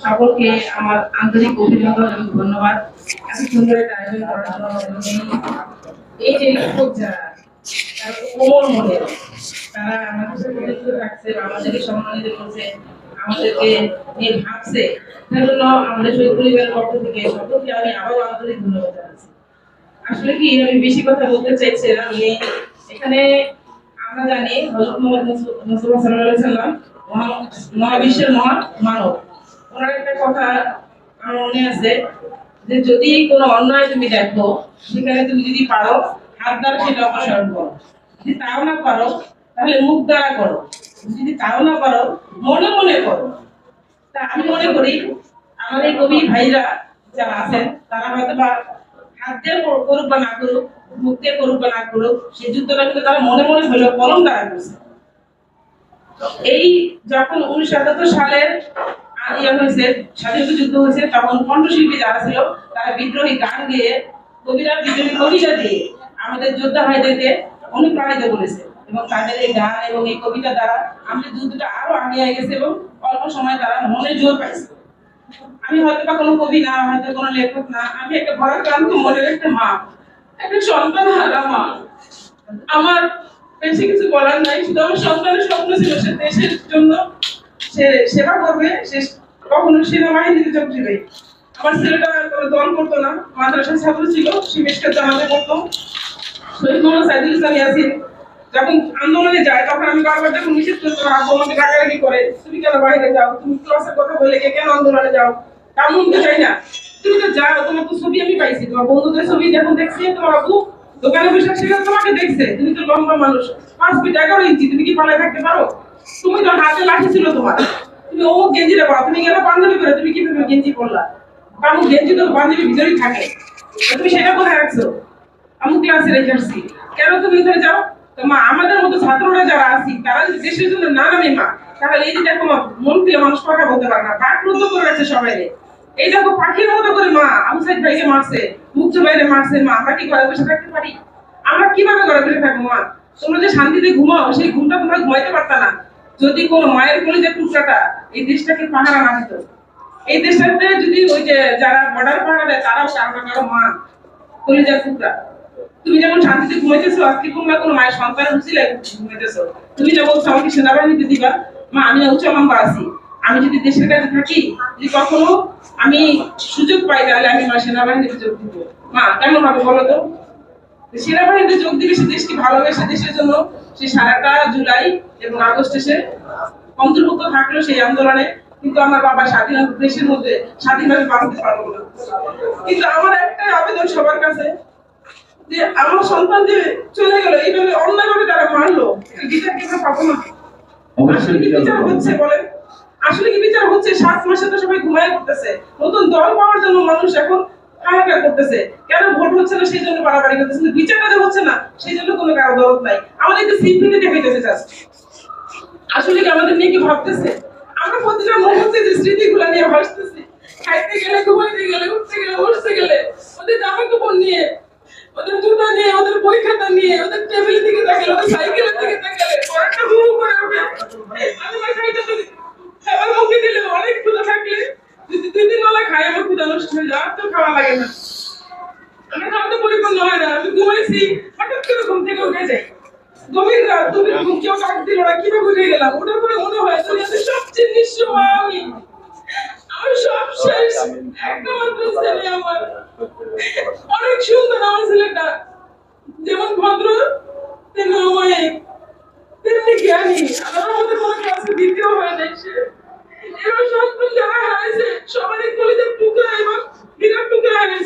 সকলকে আমার আন্তরিক অভিনন্দন এবং ধন্যবাদ। এত সুন্দর একটা আয়োজন করার জন্য এই- যে যারা কোমল মনের। তারা আমাদের রাখছে আমাদেরকে সম্মানিত করছে, আমাদেরকে নিয়ে ভাবছে। তার জন্য আমাদের পক্ষ থেকে সকলকে আমি আবারও আন্তরিক ধন্যবাদ জানাচ্ছি। আসলে কি আমি বেশি কথা বলতে চাইছিলাম এখানে আমরা জানি হযরত মুহাম্মদ সাল্লাল্লাহু আলাইহি মহাবিশ্বের মহা মানব। ওনার একটা কথা আমার মনে আছে যে যদি কোনো অন্যায় তুমি দেখো, সেখানে তুমি যদি পারো, হাত দ্বারা সেটা অপসারণ করো। যদি তাও না পারো, তাহলে মুখ দ্বারা করো। যদি তাও না পারো, মনে মনে করো। তা আমি মনে করি, আমার এই কবি ভাইরা যারা আছেন, তারা হয়তো বা হাত দিয়ে করুক বা না করুক দিয়ে করুক বা না করুক সেই যুদ্ধটা কিন্তু তারা মনে মনে হলেও কলম দ্বারা করছে। এই যখন উনিশশো সাতাত্তর সালের হয়েছে স্বাধীনতা যুদ্ধ হয়েছে, তখন কণ্ঠশিল্পী যারা ছিল, তারা বিদ্রোহী গান গেয়ে কবিরা বিদ্রোহী কবিতা দিয়ে আমাদের যোদ্ধা ভাইদেরকে অনুপ্রাণিত করেছে। এবং তাদের এই গান এবং এই কবিতা দ্বারা আমাদের যুদ্ধটা আরও গেছে এবং অল্প সময় তারা মনে জোর পাইছে। আমি হয়তো বা কোনো কবি না, হয়তো কোনো লেখক না, আমি একটা ভরাক্রান্ত মনের একটা মা। একটা সন্তান হারা মা আমার বেশি কিছু বলার নাই, শুধু আমার সন্তানের স্বপ্ন ছিল সে দেশের জন্য সে সেবা করবে, সে কখনো সেনাবাহিনীতে যোগ দিবে আমার ছেলেটা কোনো দল করতো না, মাদ্রাসার ছাত্র ছিল, সে বেশকে জানাতে করতো। শহীদ মোহাম্মদ সাইদুল ইসলাম ইয়াসিন যখন আন্দোলনে যায়, তখন আমি বারবার যখন নিষেধ করতে, আব্বু, আমাকে ডাকাডাকি করে, তুমি কেন বাইরে যাও? তুমি ক্লাসের কথা বলে কেন আন্দোলনে যাও? তেমন তো চাই না। তুমি তো যাও, তোমার তো ছবি আমি পাইছি, তোমার বন্ধুদের ছবি যখন দেখছি, তোমার আব্বু দোকানে বসে সেখানে তোমাকে দেখছে। তুমি তো লম্বা মানুষ, পাঁচ ফিট এগারো ইঞ্চি, তুমি কি পালায় থাকতে পারো? তুমি তো হাতে লাঠি ছিল তোমার। তুমি ও গেঞ্জিটা পড়া তুমি গেলে পাঞ্জাবি করে, তুমি কীভাবে গেঞ্জি পরলা? কারণ গেঞ্জি তো ভিতরেই থাকে। তুমি সেটা কোথায় রাখছো? আমি ক্লাসে রেখে আসছি। কেন তুমি ওখানে যাও? মা, আমাদের মতো ছাত্ররা যারা আছি, তারা যদি দেশের জন্য না নামে মা, তাহলে এই যে দেখো মন খুলে মানুষ কথা বলতে পারে না। বাকরুদ্ধ করে রাখছে সবাই এই দেখো, পাখির মতো করে মা। আবু সাইদ ভাইকে মারছে মুখ বাইরে মারছে মা। আমরা কি ঘরে বসে থাকতে পারি? আমরা কীভাবে ঘরে বসে থাকব মা? তোমরা যে শান্তিতে ঘুমাও, সেই ঘুমটা তোমরা ঘুমাইতে পারতা না। যদি কোনো মায়ের কলিজার টুকরাটা এই দেশটাকে পাহারা না দিত। এই দেশটাতে যদি ওই যে যারা বর্ডার পাহারা দেয়, তারাও কারও না কারও মা। কলিজার টুকরা তুমি যেমন শান্তিতে ঘুমাইতেছো, আজকে কোনো না কোনো মায়ের সন্তান উচিলে ঘুমাইতেছো। তুমি যে বলছো আমাকে সেনাবাহিনীতে দিবা, মা, আমি উচ্চ লম্বা আছি। আমি যদি দেশের কাছে থাকি যদি কখনো আমি সুযোগ পাই তাহলে আমি মা সেনাবাহিনীতে যোগ দিব। মা কেমন হবে বলো তো? সেনাবাহিনীতে যোগ দিবে সে দেশকে ভালোবেসে দেশের জন্য সে সারাটা জুলাই এবং আগস্টে সে অন্তর্ভুক্ত থাকল সেই আন্দোলনে। কিন্তু আমার বাবা স্বাধীন দেশের মধ্যে স্বাধীনভাবে বাঁচতে পারব না। কিন্তু আমার একটাই আবেদন সবার কাছে যে আমার সন্তান যে চলে গেল এইভাবে অন্যায়ভাবে তারা মারলো বিচার কি পাবো না? কি বিচার হচ্ছে বলেন? আসলে কি বিচার হচ্ছে? সাত মাসে তো সবাই ঘুমায় করতেছে নতুন দল পাওয়ার জন্য মানুষ এখন হাহাকার করতেছে। কেন ভোট হচ্ছে না সেই জন্য বাড়াবাড়ি করতেছে? কিন্তু বিচার হচ্ছে না, সেই জন্য কোনো কারও দরদ নাই। আমাদের একটু সিম্পিতে দেখাইতেছে আসলে কি আমাদের নিয়ে কি ভাবতেছে? আমরা প্রতিটা হচ্ছে যে স্মৃতিগুলো নিয়ে ভাসতেছি খাইতে গেলে ঘুমাইতে গেলে উঠতে গেলে বসতে গেলে ওদের জামা কাপড় নিয়ে ওদের জুতা নিয়ে ওদের বই খাতা নিয়ে ওদের টেবিল দিকে তাকালে ওদের সাইকেলের দিকে তাকালে পরেরটা হু হু করে ওঠে আমি না খাইতে পারি খাবার মুখে দিলে অনেক ক্ষুধা থাকলে যদি দুই দিন বেলা খাই আমার ক্ষুধা নষ্ট যায় আর তো খাওয়া লাগে না। আমার খাওয়া তো পরিপূর্ণ হয় না আমি ঘুমাইছি হঠাৎ করে ঘুম থেকে উঠে যাই। গভীর রাত তুমি ঘুম কেউ ডাক দিল না কীভাবে উঠে গেলাম? ওটার পরে মনে হয় তুমি সবচেয়ে নিঃস্ব মা আমি আমার সব শেষ একটা মাত্র ছেলে আমার। অনেক সুন্দর আমার ছেলেটা যেমন ভদ্র তেমন অমায়িক তেমনি জ্ঞানী আমার আমাদের কোনো ক্লাসে দ্বিতীয় হয় নাই সে এবার সন্তান যারা হারাইছে সবারই কলিজার টুকরা এবং বিরাট টুকরা হারাইছে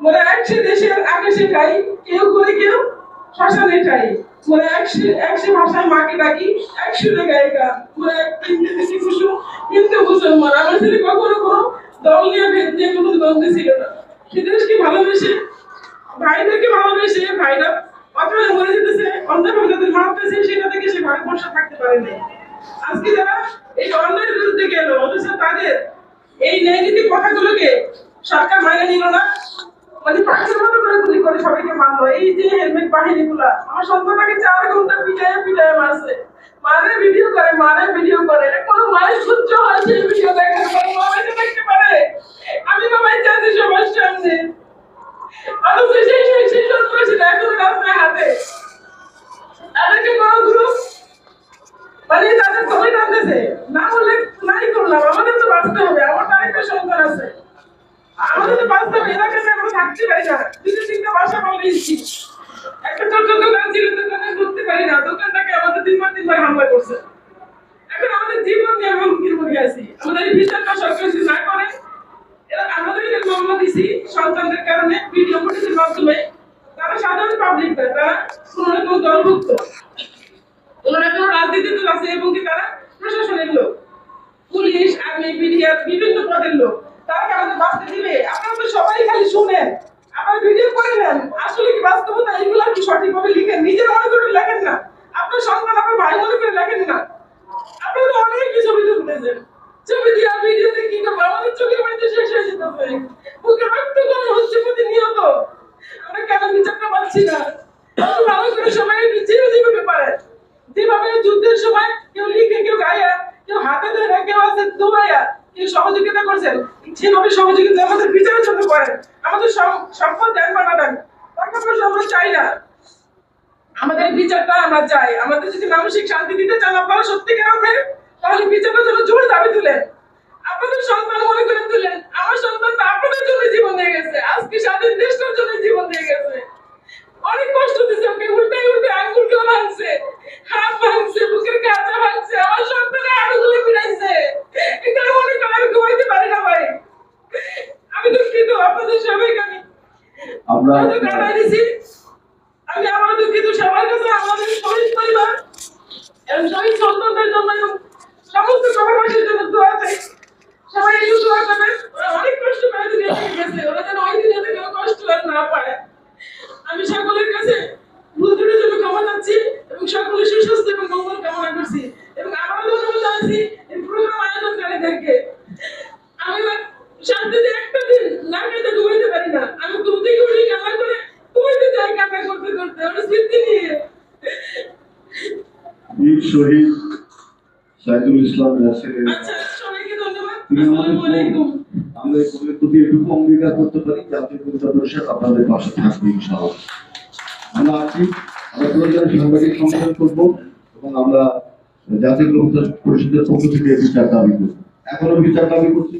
মোরা একসে দেশের আকাশে গাই কেউ করে কেউ শ্মশান এটাই মানে একশো একশো ভাষায় মাকে ডাকি, একশো গায়িকা মানে তিনটে থেকে কুসুম কিন্তু মুসলমান। আমার ছেলে কখনো কোনো দল নিয়ে ভেদ নিয়ে কোনো দ্বন্দ্ব ছিল না। সে দেশকে ভালোবেসে, ভাইদেরকে ভালোবেসে, ভাইরা অথবা মরে যেতেছে অন্যভাবে যাদের মারতেছে সেটা থেকে সে ভারতবর্ষ থাকতে পারে নাই? আজকে যারা এই অন্যের বিরুদ্ধে গেল, অথচ তাদের এই ন্যায় নীতি কথাগুলোকে সরকার মাইনে নিল না। আমার কোনো মায়ের পরে। তো আমি অথচ সেই হাতে মানে তাদের দলে টানতেছে না হলে নাই করলাম আমাদের তো বাঁচতে হবে আমার তো আরেকটা সন্তান আছে আমাদের তো বাঁচতে হবে না দুটো তিনটা বাসা দোকান ছিল দোকানে ঢুকতে পারি না। দোকানটাকে আমাদের তিনবার তিনবার হামলা করছে। এখন আমাদের জীবন নিয়ে আমরা হুমকির মুখে আছি। আমাদের বিচারটা সরকার যদি না করে আমাদের মামলা দিছি সন্তানদের কারণে ভিডিও ফুটেজের মাধ্যমে, তারা সাধারণ পাবলিক তারা কোনো না দলভুক্ত ওনারা কোনো রাজনীতিতে আছে এবং কি তারা প্রশাসনের লোক পুলিশ আর্মি বিডিআর বিভিন্ন পদের লোক তারা কি আমাদের বাঁচতে দিবে আপনারা তো সবাই খালি শুনেন আপনারা ভিডিও করে নেন আসলে কি বাস্তবতা এগুলো কি সঠিকভাবে লিখেন নিজের মনে করে লেখেন না আপনার সন্তান আপনার ভাই মনে করে লেখেন না আপনারা তো অনেক আমাদের বিচারটা দৌড়াইয়া কেউ সহযোগিতা করছেন যেভাবে সহযোগিতা আমাদের বিচারের জন্য করেন আমাদের সম- সম্পদ দেন বা না দেন, টাকা পয়সা আমরা চাই না। আমাদের বিচারটা আমরা চাই। আমাদের যদি মানসিক শান্তি দিতে চান, আপনারা সত্যিকার অর্থে তাহলে বিচারটার জন্য জোর দাবি তুলেন আপনাদের সন্তান মনে করে তুলেন আমার সন্তান আপনাদের জন্য জীবন দিয়ে গেছে। আজকে স্বাধীন দেশটার জন্য জীবন দিয়ে গেছে। অনেক কষ্ট দিচ্ছে ওকে উল্টে উল্টে আঙ্গুলগুলো ভাঙছে। হাত ভাঙছে বুকের কাঁচা ভাঙছে। আমার সন্তানের আঙুলগুলো ফিরাইছে এটা মনে করে আমি ঘুমাইতে পারি না ভাই। আমি দুঃখিত আপনাদের সবাইকে আমি। আমরা কাটাই দিছি। আমি আমার দুঃখিত সবার কাছে আমাদের শহীদ পরিবার এবং শহীদ সন্তানদের জন্য সমস্ত সভাবাসীর জন্য দোয়া চাই। সবাই এই দোয়া করবেন। ওরা অনেক কষ্ট করে থেকে গেছে। ওরা যেন ওই দুনিয়া থেকে কষ্ট আর না পায়। আমি সকলের কাছে ভুল ত্রুটির জন্য ক্ষমা চাচ্ছি এবং সকলের সুস্বাস্থ্য এবং মঙ্গল কামনা করছি এবং আবারও ধন্যবাদ জানাচ্ছি এই প্রোগ্রাম আয়োজনকারীদেরকে আমি শান্তিতে একটা দিন না খেতে ঘুমাইতে পারি না। আমি ঘুম থেকে উঠে কান্না করে ঘুমাইতে যাই কান্না করতে করতে। ওর স্মৃতি নিয়ে। শহীদ সাইদুল ইসলাম আচ্ছা তিনি আমাদের আমরা এই কবির প্রতি এটুকু অঙ্গীকার করতে পারি জাতীয় কবিতা পরিষদ আপনাদের পাশে থাকবে ইনশাআল্লাহ। আমরা আছি আমরা সাংবাদিক সম্মেলন করব এবং আমরা জাতীয় কবিতা পরিষদের পক্ষ থেকে বিচার দাবি করব। এখনও বিচার দাবি করছি।